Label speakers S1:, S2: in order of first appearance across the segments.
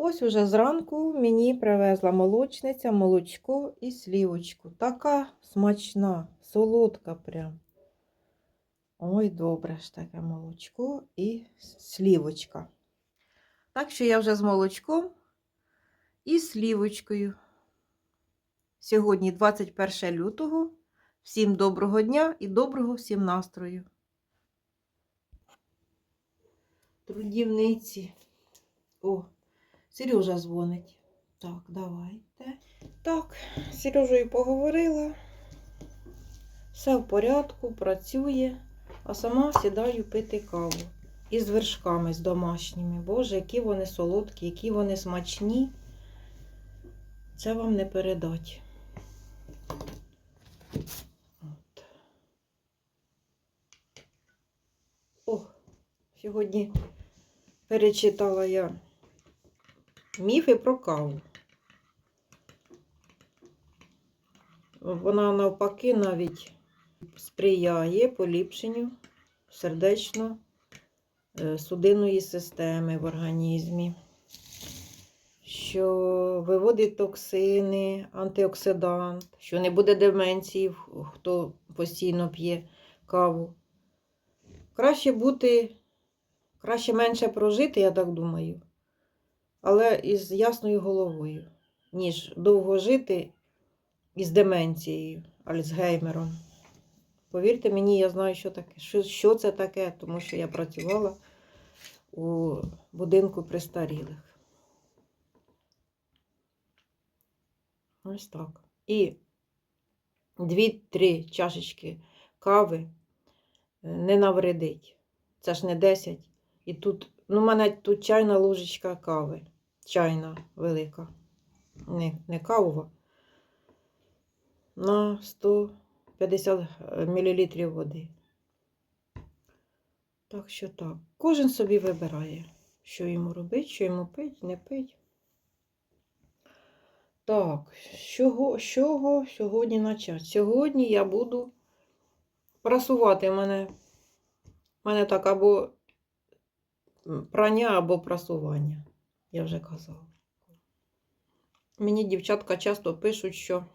S1: Ось уже зранку мені привезла молочниця молочко і слівочку. Така смачна, солодка прям. Ой, добре ж таке молочко і слівочка. Так що я вже з молочком і слівочкою. Сьогодні 21 лютого. Всім доброго дня і доброго всім настрою. Трудівниці. О, Сережа дзвонить. Так, давайте. Так, з Сережею поговорила. Все в порядку, працює, а сама сідаю пити каву. Із вершками, з домашніми. Боже, які вони солодкі, які вони смачні. Це вам не передать. От. О, сьогодні перечитала я міфи про каву. Вона навпаки навіть сприяє поліпшенню сердечно-судинної системи в організмі, що виводить токсини, антиоксидант, що не буде деменції, хто постійно п'є каву. Краще бути, краще менше прожити, я так думаю, але із ясною головою, ніж довго жити із деменцією, Альцгеймером. Повірте мені, я знаю, що таке. Що, що це таке, тому що я працювала у будинку престарілих. Ось так. І дві-три чашечки кави е, не навредить. Це ж не 10. І тут, ну, в мене тут чайна ложечка кави. Чайна велика. Не, не кавова. На 150 мл води. Так що так. Кожен собі вибирає, що йому робити, що йому пить, не пить. Так, з чого, чого сьогодні почати? Сьогодні я буду прасувати мене. У мене так або прання, або прасування, я вже казала. Мені дівчатка часто пишуть, що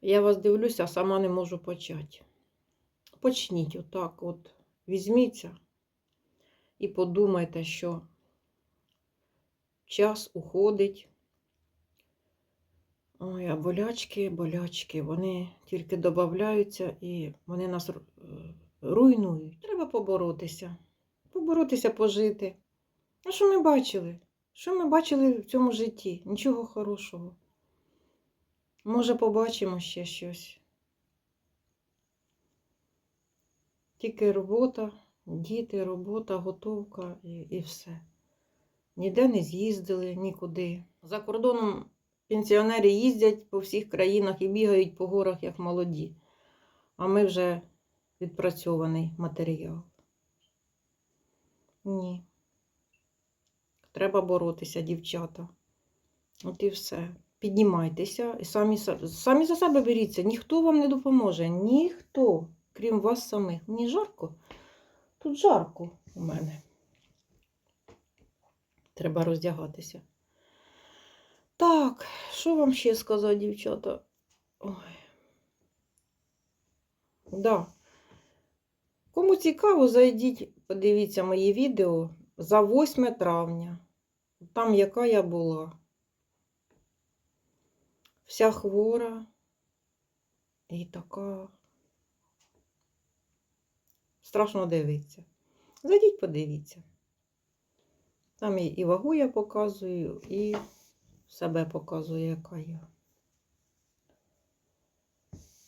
S1: я вас дивлюся, а сама не можу почати. Почніть отак, от, візьміться і подумайте, що час уходить. Ой, а болячки, болячки, вони тільки додаються і вони нас е, руйнують. Треба поборотися. Поборотися, пожити. А що ми бачили? Що ми бачили в цьому житті? Нічого хорошого. Може, побачимо ще щось. Тільки робота, діти, робота, готовка і, і все. Ніде не з'їздили, нікуди. За кордоном пенсіонери їздять по всіх країнах і бігають по горах, як молоді. А ми вже відпрацьований матеріал. Ні. Треба боротися, дівчата. От і все. Піднімайтеся і самі, самі за себе беріться. Ніхто вам не допоможе. Ніхто, крім вас самих. Мені жарко. Тут жарко у мене. Треба роздягатися. Так, що вам ще сказати, дівчата? Ой. Да. Кому цікаво, зайдіть, подивіться мої відео за 8 травня. Там яка я була. Вся хвора і така. Страшно дивитися. Зайдіть, подивіться. Там і вагу я показую, і себе показую, яка я.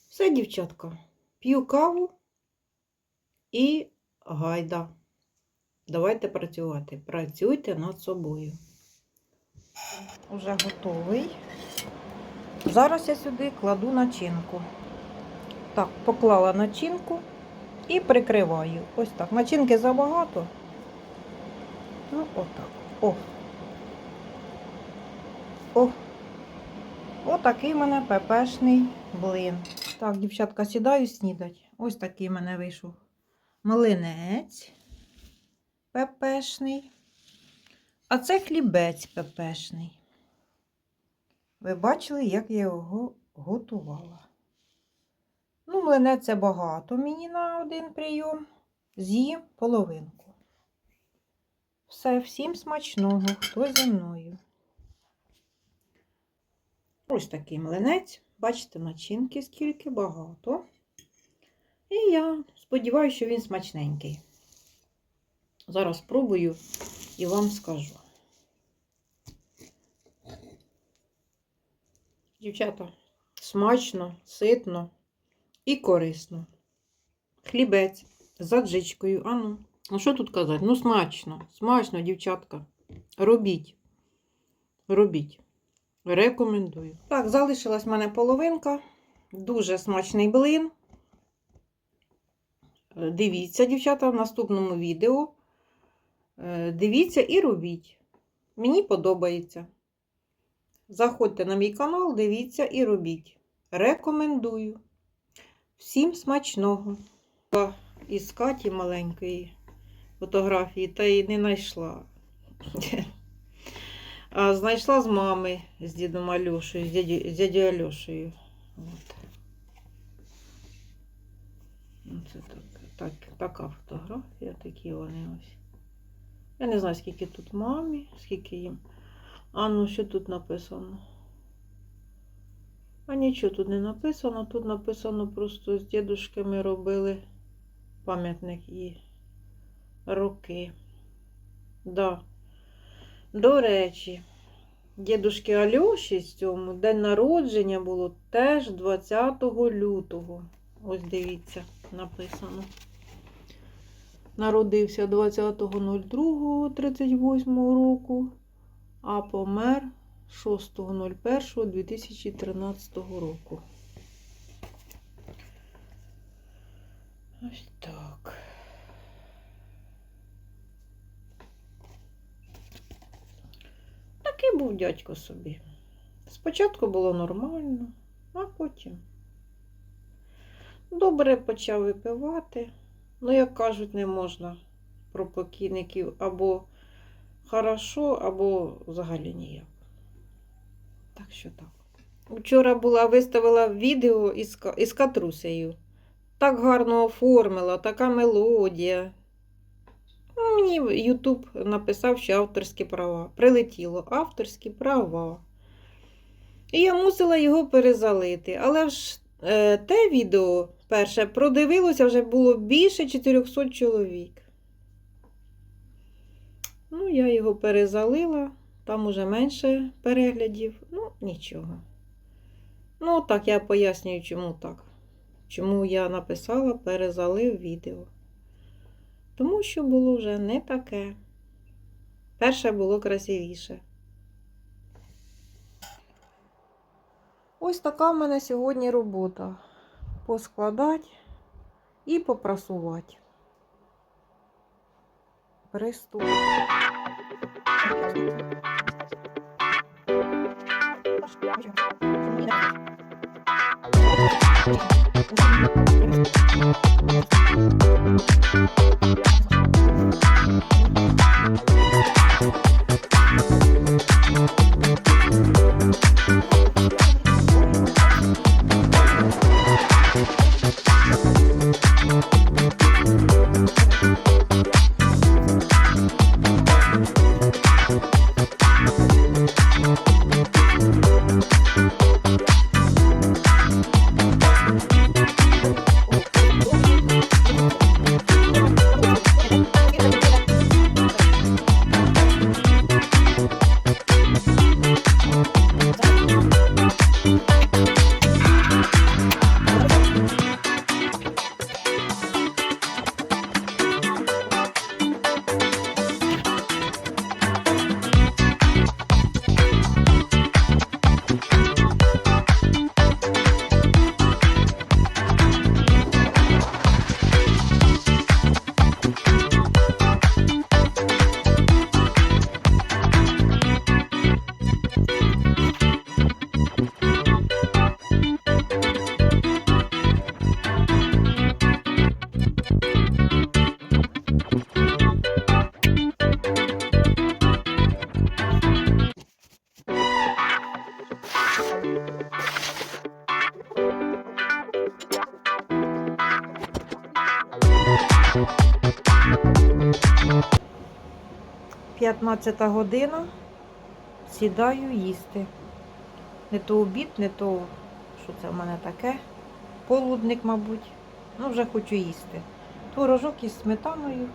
S1: Все, дівчатка, п'ю каву і гайда. Давайте працювати. Працюйте над собою. Уже готовий. Зараз я сюди кладу начинку. Так, поклала начинку і прикриваю. Ось так. Начинки забагато. Ну, отак. О. О. Отакий в мене пепешний блин. Так, дівчатка, сідаю снідать. Ось такий в мене вийшов млинець пепешний. А це хлібець пепешний. Ви бачили, як я його готувала. Ну, млине це багато мені на один прийом. З'їм половинку. Все, всім смачного, хто зі мною. Ось такий млинець. Бачите, начинки скільки багато. І я сподіваюся, що він смачненький. Зараз спробую і вам скажу. Дівчата, смачно, ситно і корисно. Хлібець з аджичкою. А ну, ну що тут казати? Ну, смачно, смачно, дівчатка. Робіть. Робіть. Рекомендую. Так, залишилась в мене половинка. Дуже смачний блин. Е, Дивіться, дівчата, в наступному відео. Е, Дивіться і робіть. Мені подобається. Заходьте на мій канал, дивіться і робіть. Рекомендую. Всім смачного. Із Каті маленької фотографії, та й не знайшла. А знайшла з мами, з дідом Альошею, з дядю, з Альошею. От. Ну, Це так, так, така фотографія, такі вони ось. Я не знаю, скільки тут мамі, скільки їм. А ну, що тут написано? А нічого тут не написано. Тут написано просто з дідушками робили пам'ятник і роки. Да. До речі, дідушки Альоші з цьому день народження було теж 20 лютого. Ось дивіться, написано. Народився 20.02.38 року, а помер 6.01.2013 року. Ось так. Такий був дядько собі. Спочатку було нормально, а потім добре почав випивати. Ну, як кажуть, не можна про покійників або хорошо, або взагалі ніяк. Так що так. Вчора була виставила відео із, із катрусею. Так гарно оформила, така мелодія. Ну, Мені Ютуб написав, що авторські права. Прилетіло авторські права. І я мусила його перезалити. Але ж е, те відео перше продивилося, вже було більше 400 чоловік. Ну, я його перезалила, там уже менше переглядів. Ну, нічого. Ну, так я пояснюю, чому так. Чому я написала, перезалив відео. Тому що було вже не таке. Перше було красивіше. Ось така в мене сьогодні робота поскладати і попрасувати. Приступимо. 15 година. Сідаю їсти. Не то обід, не то, що це в мене таке. Полудник, мабуть. Ну, вже хочу їсти. Творожок із сметаною,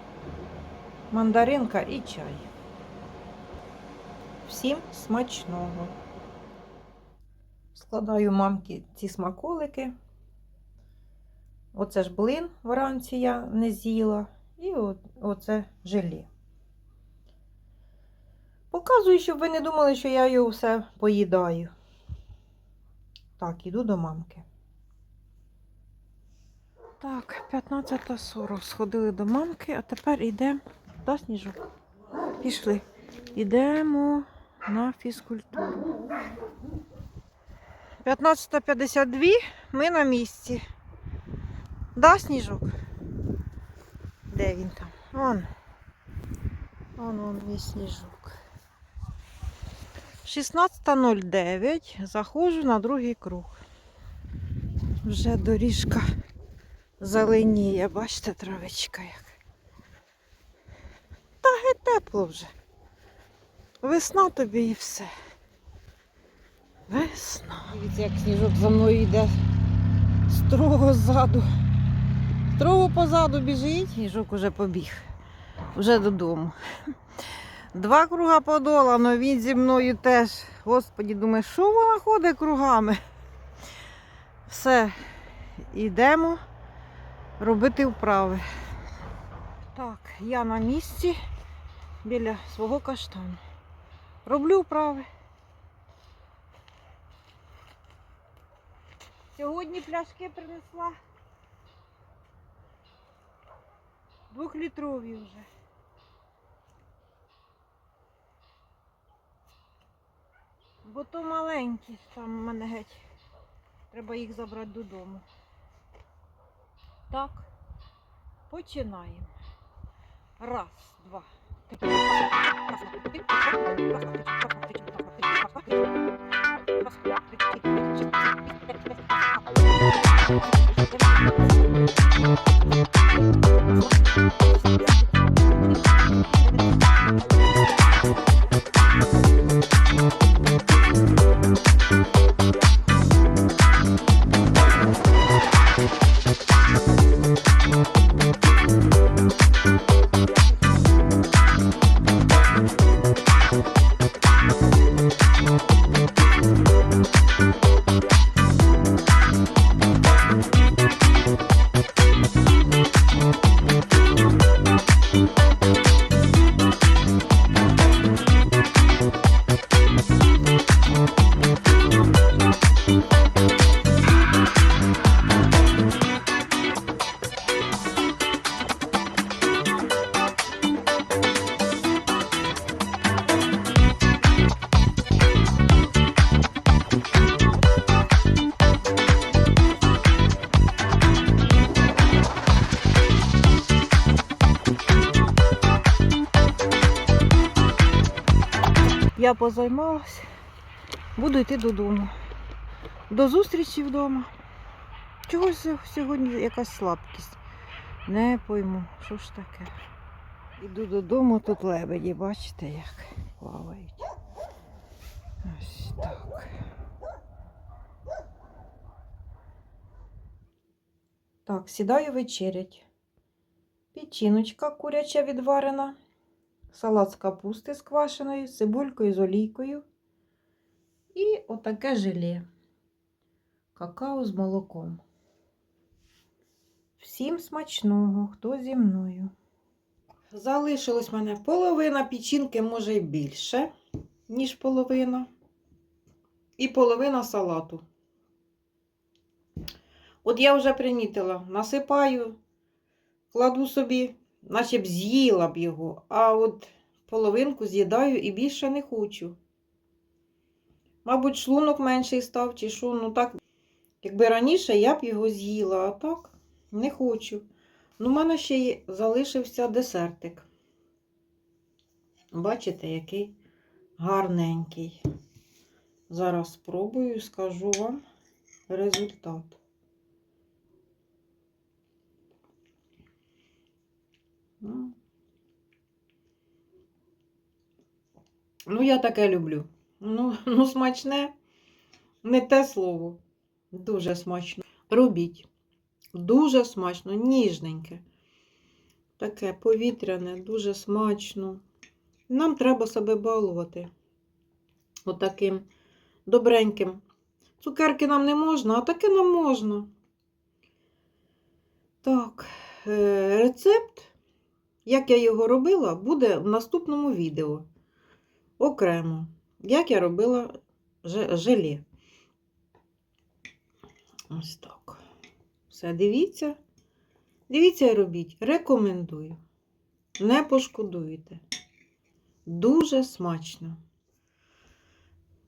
S1: мандаринка і чай. Всім смачного. Складаю мамки ці смаколики. Оце ж блин вранці я не з'їла. І оце желе. Показую, щоб ви не думали, що я його все поїдаю. Так, іду до мамки. Так, 15.40. Сходили до мамки, а тепер йдемо. Да, сніжок? Пішли. Йдемо на фізкультуру. 15.52. Ми на місці. Да, сніжок? Де він там? Вон. Вон, вон мій сніжок. 16.09. Заходжу на другий круг. Вже доріжка зеленіє, бачите, травичка як. Та геть тепло вже. Весна тобі і все. Весна. Дивіться, як сніжок за мною йде строго ззаду. Строго позаду біжить, сніжок уже побіг. Вже додому. Два круга подолано, він зі мною теж. Господі, думаю, що вона ходить кругами? Все, йдемо робити вправи. Так, я на місці біля свого каштану. Роблю вправи. Сьогодні пляшки принесла. Двохлітрові вже. Бо то маленькі, там мене геть. Треба їх забрати додому. Так, починаємо. Раз, два. три. Я позаймалась, буду йти додому. До зустрічі вдома. Чогось сьогодні якась слабкість. Не пойму, що ж таке. Іду додому, тут лебеді, бачите, як плавають. Ось так. Так, сідаю вечерять. Печіночка куряча відварена салат з капусти з квашеною, цибулькою з олійкою. І отаке желе. Какао з молоком. Всім смачного, хто зі мною. Залишилось мене половина печінки, може й більше, ніж половина. І половина салату. От я вже примітила, насипаю, кладу собі наче б з'їла б його, а от половинку з'їдаю і більше не хочу. Мабуть, шлунок менший став, чи що, ну так, якби раніше я б його з'їла, а так не хочу. Ну, в мене ще й залишився десертик. Бачите, який гарненький. Зараз спробую скажу вам результат. Ну. Ну, я таке люблю. Ну, ну, смачне, не те слово. Дуже смачно. Робіть. Дуже смачно, ніжненьке. Таке повітряне, дуже смачно. Нам треба себе балувати. Отаким добреньким. Цукерки нам не можна, а таке нам можна. Так, е, рецепт, як я його робила, буде в наступному відео. Окремо, як я робила же- желе. Ось так. Все, дивіться. Дивіться і робіть. Рекомендую. Не пошкодуєте. Дуже смачно.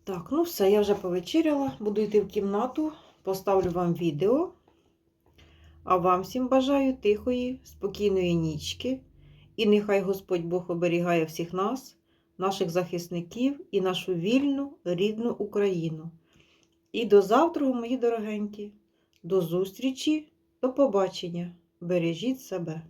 S1: Так, ну все, я вже повечеряла. Буду йти в кімнату, поставлю вам відео. А вам всім бажаю тихої, спокійної нічки. І нехай Господь Бог оберігає всіх нас, наших захисників і нашу вільну, рідну Україну. І до завтра, мої дорогенькі. До зустрічі, до побачення. Бережіть себе.